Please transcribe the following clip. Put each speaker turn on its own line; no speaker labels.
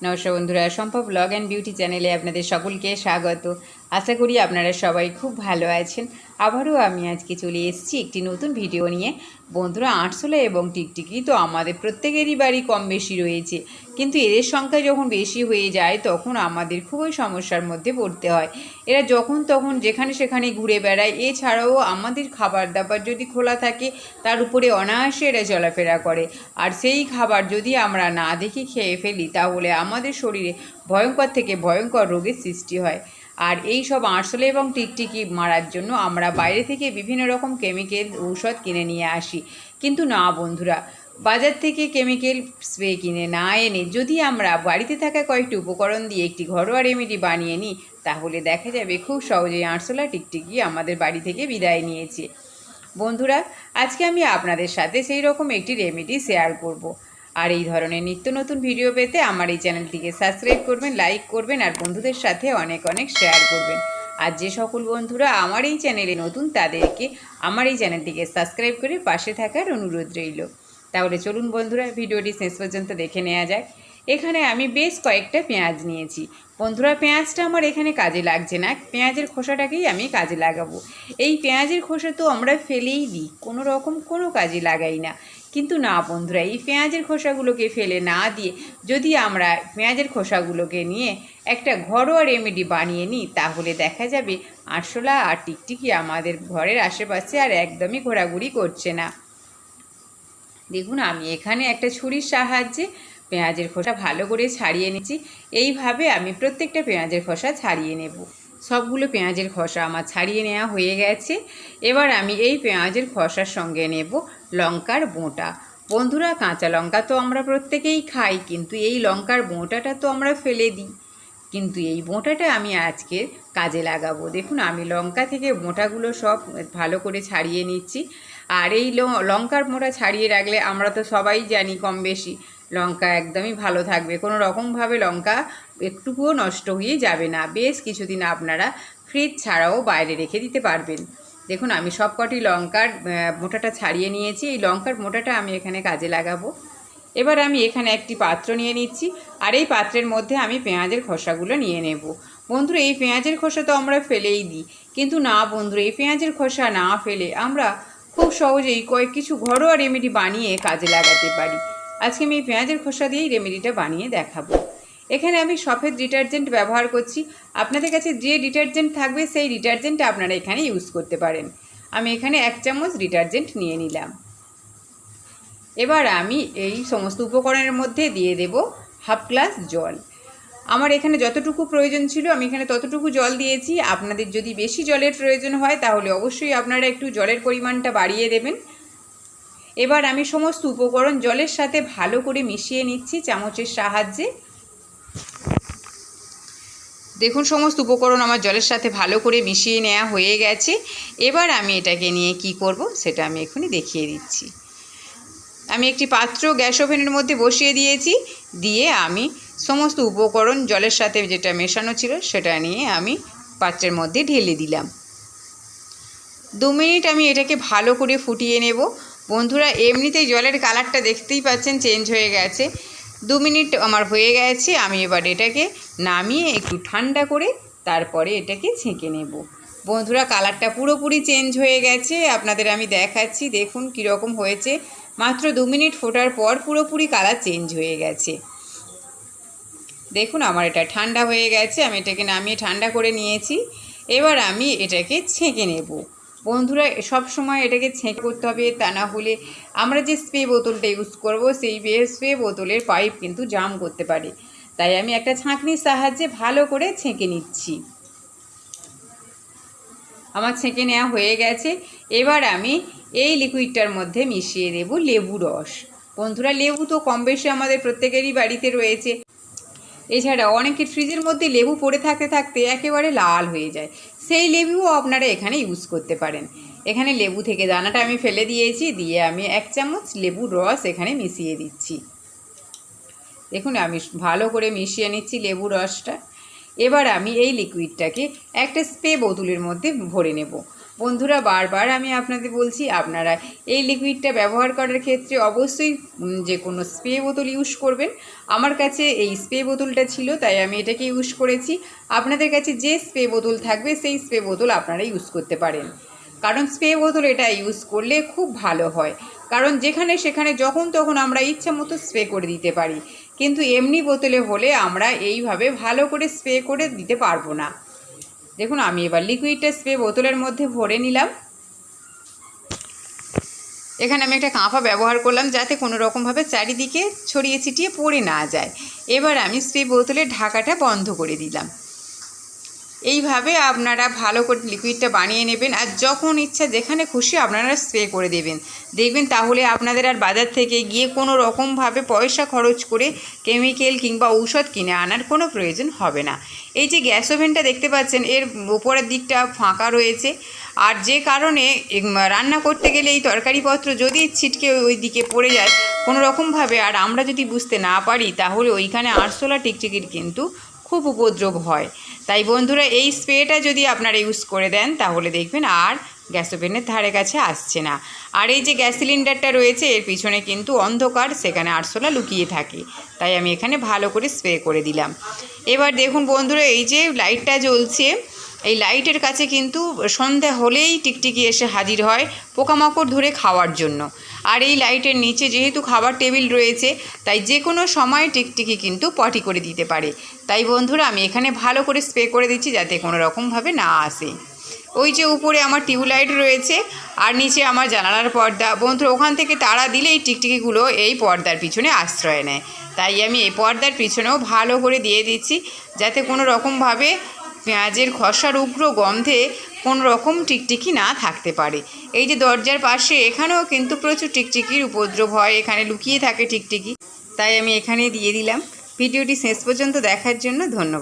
নমস্কার বন্ধুরা সম্ভব ব্লগ অ্যান্ড বিউটি চ্যানেলে আপনাদের সকলকে স্বাগত। আশা করি আপনারা সবাই খুব ভালো আছেন। আবারও আমি আজকে চলে এসেছি একটি নতুন ভিডিও নিয়ে। বন্ধুরা, আটশোলা এবং টিকটিকি তো আমাদের প্রত্যেকেরই বাড়ি কম বেশি রয়েছে। কিন্তু এদের সংখ্যা যখন বেশি হয়ে যায়, তখন আমাদের খুবই সমস্যার মধ্যে পড়তে হয়। এরা যখন তখন যেখানে সেখানে ঘুরে বেড়ায়। এছাড়াও আমাদের খাবার দাবার যদি খোলা থাকে, তার উপরে অনায়াসে এরা চলাফেরা করে। আর সেই খাবার যদি আমরা না দেখি খেয়ে ফেলি, তাহলে আমাদের শরীরে ভয়ঙ্কর থেকে ভয়ঙ্কর রোগের সৃষ্টি হয়। আর এই সব আরশোলা এবং টিকটিকি মারার জন্য আমরা বাইরে থেকে বিভিন্ন রকম কেমিক্যাল ঔষধ কিনে নিয়ে আসি কিন্তু না, বন্ধুরা, বাজার থেকে কেমিক্যাল স্প্রে কিনে না এনে যদি আমরা বাড়িতে থাকা কয়েকটি উপকরণ দিয়ে একটি ঘরোয়া রেমেডি বানিয়ে নিই, তাহলে দেখা যাবে খুব সহজেই আরশোলা টিকটিকি আমাদের বাড়ি থেকে বিদায় নিয়েছে বন্ধুরা, আজকে আমি আপনাদের সাথে সেই রকম একটি রেমেডি শেয়ার করব। আর এই ধরনের নিত্য নতুন ভিডিও পেতে আমার এই চ্যানেলটিকে সাবস্ক্রাইব করবেন লাইক করবেন আর বন্ধুদের সাথে অনেক অনেক শেয়ার করবেন। আর যে সকল বন্ধুরা আমার এই চ্যানেলে নতুন, তাদেরকে আমার এই চ্যানেলটিকে সাবস্ক্রাইব করে পাশে থাকার অনুরোধ রইল। তাহলে চলুন বন্ধুরা ভিডিওটি শেষ পর্যন্ত দেখে নেওয়া যাক। এখানে আমি বেশ কয়েকটা পেঁয়াজ নিয়েছি। বন্ধুরা, পেঁয়াজটা আমার এখানে কাজে লাগছে না। পেঁয়াজের খোসাটাকেই আমি কাজে লাগাবো। এই পেঁয়াজের খোসা তো আমরা ফেলেই দিই, কোনো রকম কোনো কাজে লাগাই না। কিন্তু না বন্ধুরা, এই পেঁয়াজের খোসাগুলোকে ফেলে না দিয়ে যদি আমরা পেঁয়াজের খোসাগুলোকে নিয়ে একটা ঘরোয়া রেমেডি বানিয়ে নিই, তাহলে দেখা যাবে আরশোলা আর টিকটিকি আমাদের ঘরের আশেপাশে আর একদমই ঘোরাঘুরি করছে না। দেখুন, আমি এখানে একটা ছুরির সাহায্যে পেঁয়াজের খোসা ভালো করে ছাড়িয়ে নিচ্ছি এইভাবে আমি প্রত্যেকটা পেঁয়াজের খোসা ছাড়িয়ে নেব। সবগুলো পেঁয়াজের খোসা আমার ছাড়িয়ে নেওয়া হয়ে গেছে। এবার আমি এই পেঁয়াজের খোসার সঙ্গে নেব লঙ্কার বোঁটা। বন্ধুরা, কাঁচা লঙ্কা তো আমরা প্রত্যেকেই খাই, কিন্তু এই লঙ্কার বোঁটাটা তো আমরা ফেলে দিই। কিন্তু এই বোঁটাটা আমি আজকে কাজে লাগাবো। দেখুন, আমি লঙ্কা থেকে বোঁটাগুলো সব ভালো করে ছাড়িয়ে নিচ্ছি। আর এই লঙ্কার মোটা ছাড়িয়ে রাখলে আমরা তো সবাই জানি কম বেশি, লঙ্কা একদমই ভালো থাকবে। কোনো রকমভাবে লঙ্কা একটুকুও নষ্ট হয়ে যাবে না। বেশ কিছুদিন আপনারা ফ্রিজ ছাড়াও বাইরে রেখে দিতে পারবেন। দেখুন, আমি সব কটি লঙ্কার মোটাটা ছাড়িয়ে নিয়েছি। এই লঙ্কার মোটাটা আমি এখানে কাজে লাগাবো। এবার আমি এখানে একটি পাত্র নিয়ে নিচ্ছি, আর এই পাত্রের মধ্যে আমি পেঁয়াজের খোসাগুলো নিয়ে নেব। বন্ধুরা, এই পেঁয়াজের খোসা তো আমরা ফেলেই দিই। কিন্তু না, বন্ধুরা, এই পেঁয়াজের খোসা না ফেলে আমরা খুব সহজেই কয়েক কিছু ঘরোয়া রেমেডি বানিয়ে কাজে লাগাতে পারি। আজকে আমি এই পেঁয়াজের খোসা দিয়েই রেমেডিটা বানিয়ে দেখাবো। এখানে আমি সফেদ ডিটারজেন্ট ব্যবহার করছি। আপনাদের কাছে যে ডিটারজেন্ট থাকবে, সেই ডিটারজেন্ট আপনারা এখানে ইউজ করতে পারেন। আমি এখানে এক চামচ ডিটারজেন্ট নিয়ে নিলাম। এবার আমি এই সমস্ত উপকরণের মধ্যে দিয়ে দেব হাফ গ্লাস জল। আমার এখানে যতটুকু প্রয়োজন ছিল, আমি এখানে ততটুকু জল দিয়েছি। আপনাদের যদি বেশি জলের প্রয়োজন হয়, তাহলে অবশ্যই আপনারা একটু জলের পরিমাণটা বাড়িয়ে দেবেন। এবার আমি সমস্ত উপকরণ জলের সাথে ভালো করে মিশিয়ে নিচ্ছি চামচের সাহায্যে। দেখুন, সমস্ত উপকরণ আমার জলের সাথে ভালো করে মিশিয়ে নেওয়া হয়ে গেছে। এবার আমি এটাকে নিয়ে কি করব সেটা আমি এখনই দেখিয়ে দিচ্ছি। আমি একটি পাত্র গ্যাস ওভেনের মধ্যে বসিয়ে দিয়েছি। দিয়ে আমি সমস্ত উপকরণ জলের সাথে যেটা মেশানো ছিল সেটা নিয়ে আমি পাত্রের মধ্যে ঢেলে দিলাম। দু মিনিট আমি এটাকে ভালো করে ফুটিয়ে নেব। বন্ধুরা, এমনিতেই জলের কালারটা দেখতেই পাচ্ছেন, চেঞ্জ হয়ে গেছে। দু মিনিট আমার হয়ে গেছে, আমি এবার এটাকে নামিয়ে একটু ঠান্ডা করে তারপরে এটাকে ছেঁকে নেব। বন্ধুরা, কালারটা পুরোপুরি চেঞ্জ হয়ে গেছে, আপনাদের আমি দেখাচ্ছি, দেখুন কীরকম হয়েছে। মাত্র দু মিনিট ফোটার পর পুরোপুরি কালার চেঞ্জ হয়ে গেছে। দেখুন, আমার এটা ঠান্ডা হয়ে গেছে, আমি এটাকে নামিয়ে ঠান্ডা করে নিয়েছি। এবার আমি এটাকে ছেঁকে নেব। বন্ধুরা, সব সময় এটাকে ছেঁকে করতে হবে তা না হলে আমরা যে স্প্রে বোতলটা ইউজ করব, সেই স্প্রে বোতলের পাইপ কিন্তু জাম করতে পারে। তাই আমি একটা ছাঁকনির সাহায্যে ভালো করে ছেঁকে নিচ্ছি। আমার ছেঁকে নেওয়া হয়ে গেছে। এবার আমি এই লিকুইডটার মধ্যে মিশিয়ে দেব লেবু রস। বন্ধুরা, লেবু তো কম বেশি আমাদের প্রত্যেকেরই বাড়িতে রয়েছে। এছাড়া অনেকের ফ্রিজের মধ্যে লেবু পড়ে থাকতে থাকতে একেবারে লাল হয়ে যায়। সেই লেবুও আপনারা এখানে ইউজ করতে পারেন। এখানে লেবু থেকে দানাটা আমি ফেলে দিয়েছি, দিয়ে আমি এক চামচ লেবুর রস এখানে মিশিয়ে দিচ্ছি। দেখুন, আমি ভালো করে মিশিয়ে নিচ্ছি লেবু রসটা। এবার আমি এই লিকুইডটাকে একটা স্প্রে বোতলের মধ্যে ভরে নেব। বন্ধুরা, বারবার আমি আপনাদের বলছি, আপনারা এই লিকুইডটা ব্যবহার করার ক্ষেত্রে অবশ্যই যে কোনো স্প্রে বোতল ইউজ করবেন। আমার কাছে এই স্প্রে বোতলটা ছিল, তাই আমি এটাকে ইউজ করেছি। আপনাদের কাছে যে স্প্রে বোতল থাকবে, সেই স্প্রে বোতল আপনারা ইউজ করতে পারেন। কারণ স্প্রে বোতল এটা ইউজ করলে খুব ভালো হয়। কারণ যেখানে সেখানে যখন তখন আমরা ইচ্ছা মতো স্প্রে করে দিতে পারি। কিন্তু এমনি বোতলে হলে আমরা এইভাবে ভালো করে স্প্রে করে দিতে পারব না। দেখুন, আমি এবার লিকুইডটা স্প্রে বোতলের মধ্যে ভরে নিলাম। এখানে আমি একটা কাঁফা ব্যবহার করলাম যাতে কোনো রকমভাবে চারিদিকে ছড়িয়ে ছিটিয়ে পড়ে না যায়। এবার আমি স্প্রে বোতলের ঢাকাটা বন্ধ করে দিলাম। এইভাবে আপনারা ভালো করে লিকুইডটা বানিয়ে নেবেন আর যখন ইচ্ছা যেখানে খুশি আপনারা স্প্রে করে দেবেন। দেখবেন তাহলে আপনাদের আর বাজার থেকে গিয়ে কোনো রকমভাবে পয়সা খরচ করে কেমিক্যাল কিংবা ঔষধ কিনে আনার কোনো প্রয়োজন হবে না। এই যে গ্যাস ওভেনটা দেখতে পাচ্ছেন, এর উপরের দিকটা ফাঁকা রয়েছে। আর যে কারণে রান্না করতে গেলে এই তরকারিপত্র যদি ছিটকে ওই দিকে পড়ে যায়, কোনো রকমভাবে আর আমরা যদি বুঝতে না পারি, তাহলে ওইখানে আরশোলা টিকটিকির কিন্তু খুব উপদ্রব হয়। তাই বন্ধুরা, এই স্প্রেটা যদি আপনারা ইউজ করে দেন, তাহলে দেখবেন আর গ্যাস ওভেনের ধারে কাছে আসছে না। আর এই যে গ্যাস সিলিন্ডারটা রয়েছে, এর পিছনে কিন্তু অন্ধকার, সেখানে আরশোলা লুকিয়ে থাকে। তাই আমি এখানে ভালো করে স্প্রে করে দিলাম। এবার দেখুন বন্ধুরা, এই যে লাইটটা জ্বলছে এই লাইটের কাছে কিন্তু সন্ধ্যা হলেই টিকটিকি এসে হাজির হয় পোকামাকড় ধরে খাওয়ার জন্য। আর এই লাইটের নিচে যেহেতু খাবার টেবিল রয়েছে, তাই যে কোনো সময় টিকটিকি কিন্তু পটি করে দিতে পারে। তাই বন্ধুরা, আমি এখানে ভালো করে স্প্রে করে দিচ্ছি যাতে কোনো রকমভাবে না আসে। ওই যে উপরে আমার টিউবলাইট রয়েছে, আর নিচে আমার জানালার পর্দা। বন্ধুরা, ওখান থেকে তারা দিলে এই টিকটিকিগুলো এই পর্দার পিছনে আশ্রয় নেয়। তাই আমি এই পর্দার পিছনেও ভালো করে দিয়ে দিচ্ছি, যাতে কোনো রকমভাবে পেঁয়াজের খসার উগ্র গন্ধে কোনো রকম টিকটিকি না থাকতে পারে। এই যে দরজার পাশে, এখানেও কিন্তু প্রচুর টিকটিকির উপদ্রব হয়। এখানে লুকিয়ে থাকে টিকটিকি। তাই আমি এখানে দিয়ে দিলাম। ভিডিওটি শেষ পর্যন্ত দেখার জন্য ধন্যবাদ।